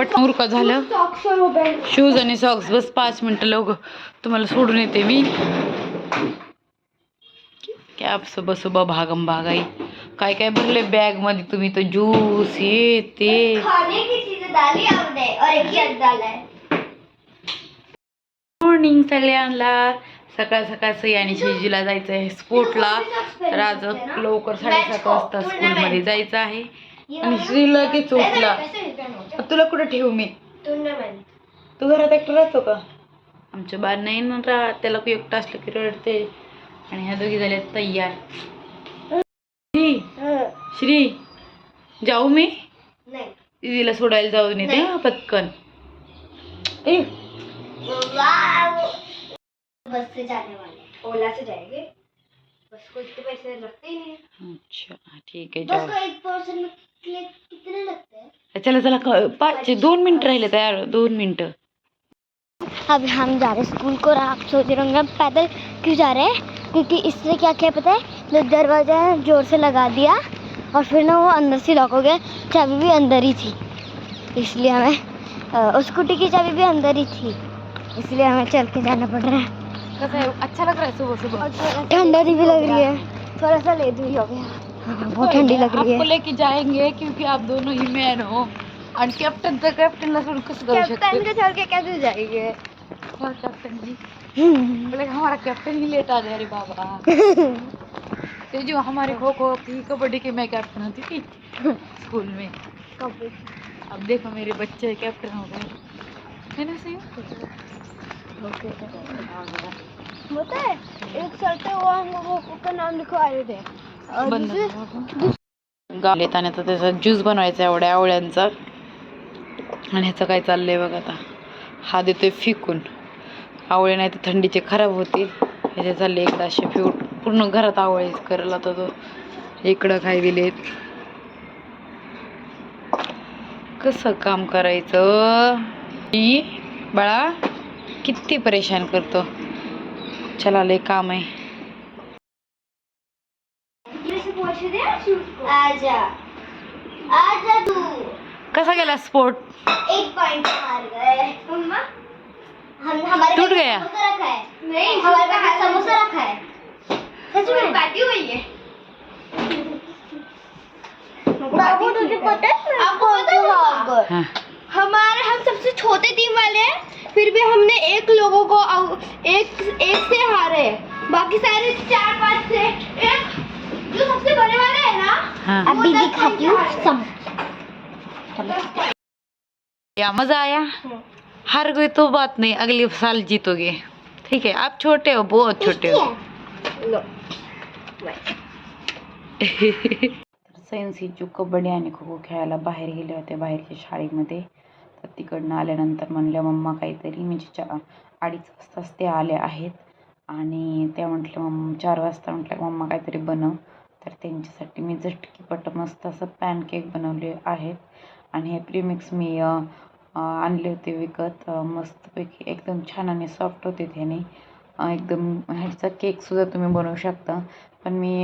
पट उरका झालं. शूज आणि सॉक्स बस पाच मिनटं लवकर. तुम्हाला सोडून येते मी. कॅब सुबह सुबह भागम भागाई. काय काय भरले बॅगमध्ये तुम्ही? तर ज्यूस हे ते. मॉर्निंग सगळ्यांना. सकाळ सकाळ सई आणि शेजीला जायचं आहे स्पोर्टला. तर आज लवकर साडेसात वाजता स्कूलमध्ये जायचं आहे. आणि श्रीला की चोटला तुला कुठं ठेवू मी? टूर्नामेंट तू घरात एकटा राहतो का? आमच्या बार नाही ना राहत त्याला एकटं असलं की रडते. आणि ह्या दोघी झाल्या तयार. श्री श्री जाऊ मी? नहीं. दीदीला सोडायला जाऊ नये नाही. ते पटकन. ए. बस से जाने वाले. ओला से जाएंगे बस को इतने पैसे लगते ही नहीं हैं। अच्छा ठीक आहे बस को एक पर्सन हैं? चला चला क- पाच दोन मिनिटं राहिले तयार दोन मिनिटं. अब हम जा रहे हैं स्कूल को और आप सोच रहे होंगे हम पैदल क्यों जा रहे हैं? क्योंकि इससे क्या क्या पता है? जो दरवाज़ा है ज़ोर से लगा दिया और फिर ना वो अंदर से लॉक हो गया। चाबी भी अंदर ही थी। इसलिए हमें उस स्कूटी की चाबी भी अंदर ही थी। इसलिए हमें चल के जाना पड़ रहा है। अच्छा लग रहा है सुबह सुबह ठंडा भी लग रही है। थोड़ा सा लेट भी हो गया। हाँ, बहुत ठंडी लग रही है। आपको लेके जाएँगे क्योंकि आप दोनों ही मैन हो। आणि कॅप्टन तर कॅप्टनला सोडून कसं करू कैप्टन शकतो को छोड़ के कैसे जाएँगे? और कैप्टन जी हम्म। बोले हमारा कैप्टन ही लेट आ गया। रे बाबा। ते जो हमारे खो खो की कबड्डी की मैं कैप्टन होती थी स्कूल में। अब देखो मेरे बच्चे कैप्टन हो गए। है ना सही? होता है। एक चलते हुआ हम लोगों का नाम लिखवाए थे। और आणि आता गाव तर त्याचा ज्यूस बनवायचा एवढ्या आवळ्यांचा. आणि ह्याचं काय चाललंय बघ आता. हा देतोय फिकून. आवळे नाही तर थंडीचे खराब होतील. ह्याचे चालले इकडं असे फिकून पूर्ण घरात आवळे करायला आता तो. इकडं काय दिलेत कसं काम करायचं? बाळा किती परेशान करतो. चला लय काम आहे. आजा। आजा तू। कसा गेला स्पोर्ट एक पॉइंट हार गए। मम्मा? हम हमारे टूट गया? समोसा रखा है। नहीं हमारे पास समोसा रखा है। सच में? बैठी हुई है। बाबू तुझे पता है आपको पता है हमारे हम सबसे छोटे टीम वाले हैं फिर भी हमने एक लोगों को एक एक से हारे। बाकी सारे चार पाँच से एक जो सबसे बड़े वाले है ना? हां। अभी दिखाती हूँ सब या मजा आया? हार गए तो बात नहीं अगले साल जीतोगे। ठीक है आप छोटे हो बहुत छोटे हो। सायन्स ही जो कबड्डी आणि खो खो खेळायला बाहेर गेले होते बाहेरच्या शाळेमध्ये। तर तिकडनं आल्यानंतर म्हणल्या मम्मा काहीतरी म्हणजे चा अडीच वाजताच ते आले आहेत. आणि त्या म्हटलं मम्मा चार वाजता. म्हटलं मम्मा काहीतरी बनव. तर त्यांच्यासाठी मी झटकीपट मस्त असं पॅनकेक बनवले आहेत. आणि हे प्रीमिक्स मी आणले होते विकत. मस्तपैकी एकदम छान आणि सॉफ्ट होते त्याने एकदम ह्याचा केकसुद्धा तुम्ही बनवू शकता. पण मी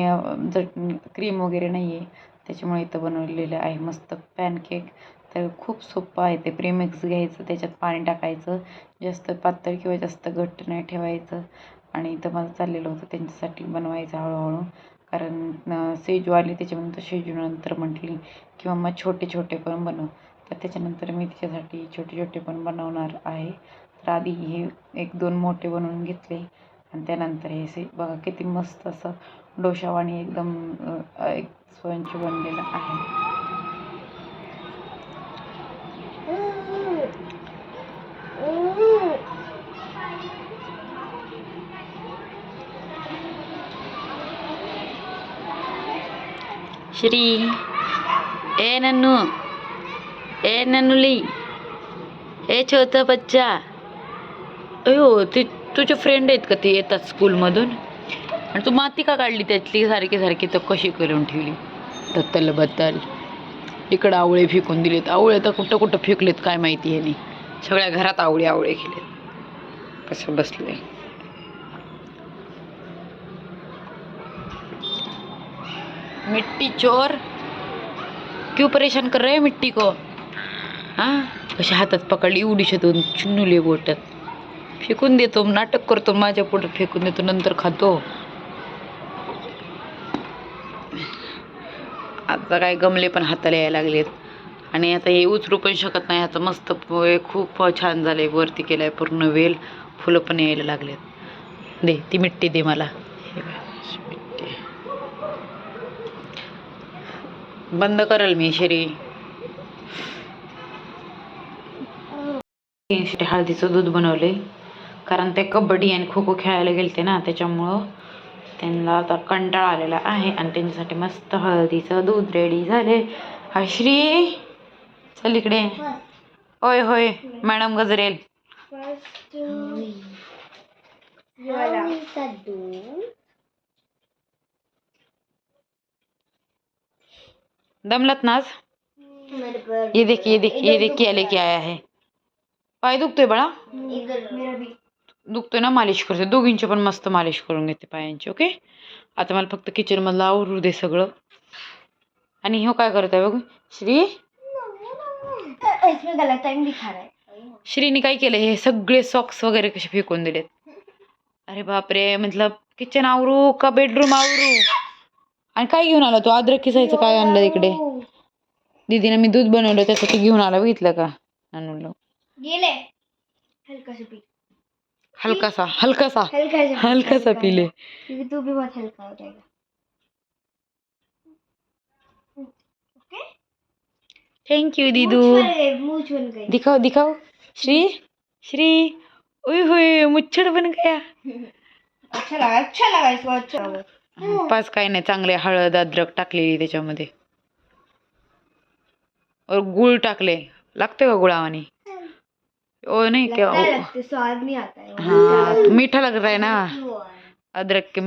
जट क्रीम वगैरे नाही आहे त्याच्यामुळे इथं बनवलेलं आहे मस्त पॅनकेक. तर खूप सोपं आहे ते प्रीमिक्स घ्यायचं त्याच्यात पाणी टाकायचं जास्त पातळ किंवा जास्त घट्ट नाही ठेवायचं. आणि इथं माझं चाललेलं होतं त्यांच्यासाठी बनवायचं हळूहळू. कारण सेजवाली आली त्याच्यानंतर शेजूनंतर म्हटली की मम्मा छोटे छोटे पण बनव. तर त्याच्यानंतर मी तिच्यासाठी छोटे छोटे पण बनवणार आहे. तर आधी हे एक दोन मोठे बनवून घेतले. आणि त्यानंतर हे से बघा किती मस्त असं डोशावाणी एकदम एक स्वयंची बनलेलं आहे. श्री ए नन्नू ए नन्नुली ए छोटा बच्चा अयो ते तुझे फ्रेंड आहेत का ते येतात स्कूलमधून आणि तू माती का काढली त्यातली सारखी सारखी तर कशी करून ठेवली दत्तल बत्तल इकडं आवळे फेकून दिलेत आवळे तर कुठं कुठं फेकलेत काय माहिती आहे नाही सगळ्या घरात आवळे आवळे केलेत कसं बसले मिट्टी चोर? क्यों परेशान कर रहे हैं मिट्टी को? हां? कशी हातात पकडली एवढीशे दोन चुन्नुले बोटत फेकून देतो नाटक करतो माझ्या पुढे फेकून देतो नंतर खातो. आता काय गमले पण हाताला यायला लागलेत. आणि आता हे उचलू पण शकत नाही आता मस्त प- खूप छान झालंय वरती केलाय पूर्ण वेल फुलं पण यायला लागलेत. दे ती मिट्टी दे मला हे बघ, अशी मिट्टी बंद करल मी शरी. हळदीचं दूध बनवले कारण ते कबड्डी आणि खो खो खेळायला गेलते ना त्याच्यामुळं त्यांना आता कंटाळा आलेला आहे आणि त्यांच्यासाठी मस्त हळदीचं दूध रेडी झाले श्री चल इकडे. होय होय मॅडम गजरेल. दमलत ना ये देख ये देख ये देख क्या लेके आया है पाय दुखतोय बाळा? दुखतोय ना मालिश करते दोघींची पण मस्त मालिश करून घेते पायांची ओके? आता मला फक्त किचन मधलं आवरू दे सगळं. आणि हो काय करत आहे बघ? श्री? श्रीने काय केलं हे सगळे सॉक्स वगैरे कसे फेकून दिलेत. अरे बापरे मतलब किचन आवरू का बेडरूम आवरू? आणि काय घेऊन आला तू? अद्रक किसायचं काय आणलं इकडे? दीदीने मी दूध बनवलं त्याचं तू घेऊन आला बघितलं का? आणलं. गेले. पी. हलकासा हलकासा हलकासा. पीले. तू भी बहुत हल्का हो जाएगा थँक्यू दीदू. दिखाओ दिखाओ श्री श्री. ओए होए मुच्छड बन गया. अच्छा लगा अच्छा लगा इसको अच्छा लगा. पाच काय नाही चांगले हळद अद्रक टाकलेली त्याच्यामध्ये. और गुळ टाकले. लागते का गुळावानी ओ नाही क्या लगता. है स्वाद नहीं आता है हाँ मीठा लग रहा है ना? है। अद्रक के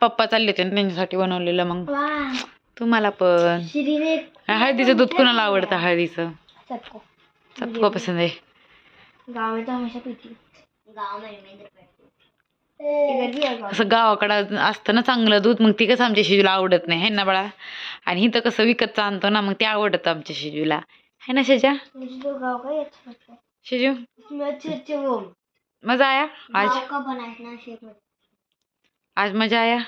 पप्पा चालले होते ना त्यांच्यासाठी बनवलेलं मग. तुम्हाला पण. हळदीचं दूध कोणाला आवडतं हळदीचं? सबको सबको पसंद आहे. गांव में तो हमेशा पीती गांव में असं गावाकडं असतं ना चांगलं दूध मग ती कसं आमच्या शिजूला आवडत नाही है ना बाळा आणि इथं कसं विकतचं आणतो ना मग ते आवडतं आमच्या शिजूला है ना शेजा ही है शिजू उसमें अच्छे अच्छे वो मजा आया आज है आज मजा आया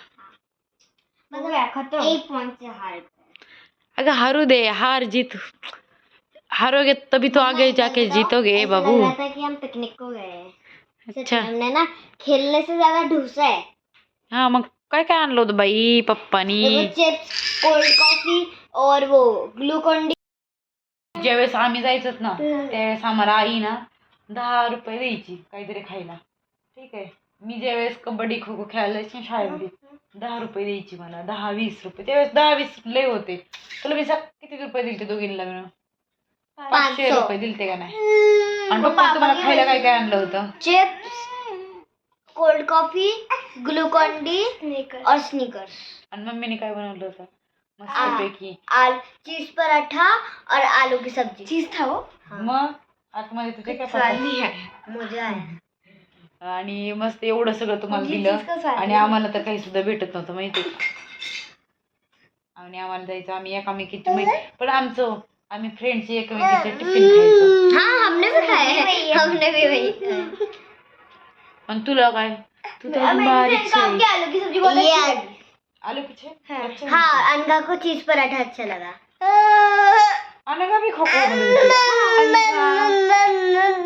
मतलब है खत्म एक पॉइंट से हार अगं हारू दे हार जीत हारोगे तभी तो आगे जाके जीतोगे बाबू पिकनिक को गए हैं अच्छा हमने ना? खेलने से ज्यादा ढूसा है हा मग काय काय आणलं होतं बाई? पप्पानी? देखो चिप्स कोल्ड कॉफी और वो ग्लूकॉन डी ज्यावेळेस आम्ही जायचोत ना त्यावेळेस आम्हाला आई ना दहा रुपये द्यायची काहीतरी खायला. ठीक आहे. मी ज्यावेळेस कबड्डी खो खो खेळायला जायची ना शाळेमध्ये दहा रुपये द्यायची मला. दहा वीस रुपये. त्यावेळेस दहा वीस लय होते. तुला मी सा- किती रुपये दिलते दोघींना मिळून? पाचशे सौ. रुपये दिलते का नाही? आणि पप्पा तुम्हाला खायला काय काय आणलं होतं? Chips cold coffee Glucon D और स्नीकर्स. आणि मम्मीने काय बनवलं होतं? मस्तपैकी. आल चीज पराठा और आलू की सब्जी. चीज था वो? मग? आतमध्ये तुझे काय? है मुझे आया आणि मस्त एवढं सगळं तुम्हाला दिलं. आणि। आम्हाला तर काही सुद्धा भेटत नव्हतं माहिती आहे? आणि आम्हाला जायचं आम्ही एकामेकीचे पण आमचं आम्ही फ्रेंड्सची एकमेकीचे टिफिन खायचो. हमने भी है वही खाया तुला काय? तू तर अजून बारीक आहे. आलू की सब्जी बहुत अच्छी लगी आलू किचे हाँ. अनका को चीज पराठा अच्छा लगा. खो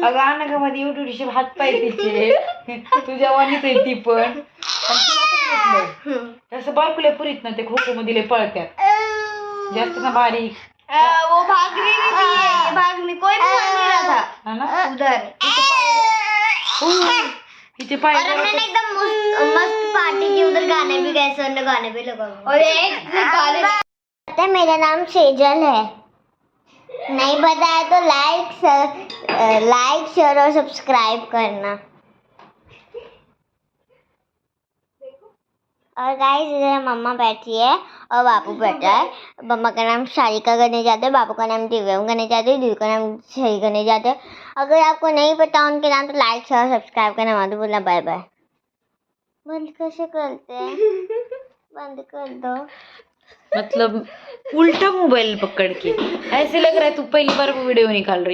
अगं मध्ये एवढी हात पाय तिचे. तुझ्या वाणीच आहे ती पण. आणि तिला पण घेतलंय. तसं बारकुल्या पुरीत ना ते खो खो मध्ये लय पळत्यात. जास्त ना बारीक. वो भाग रही थी ये भागने कोई भी भाग नहीं रहा था। हा ना? उधर हिचे पाय और हमने एकदम मस्त मस्त पार्टी की उधर गाने भी गए सर ने गाने भी लगा और एक गाने पता है मेरा नाम सेजल है। नहीं बताया तो लाइक लाइक शेयर और सब्सक्राइब करना। और गाइस इधर मम्मा बैठी है और बापू बैठा है। मम्मा का नाम शारिका करने जाते हैं बापू का नाम दिव्यम करने जाते हैं दीदी का नाम सही करने जाते हैं। अगर आपको नहीं पता उनके नाम तो लाइक शेयर सब्सक्राइब करना मत बोलना बाय बाय बंद कैसे करते हैं? बंद कर दो। मतलब उल्टा मोबाइल पकड़ के। ऐसे लग रहा है तू पहली बार वीडियो निकाल रही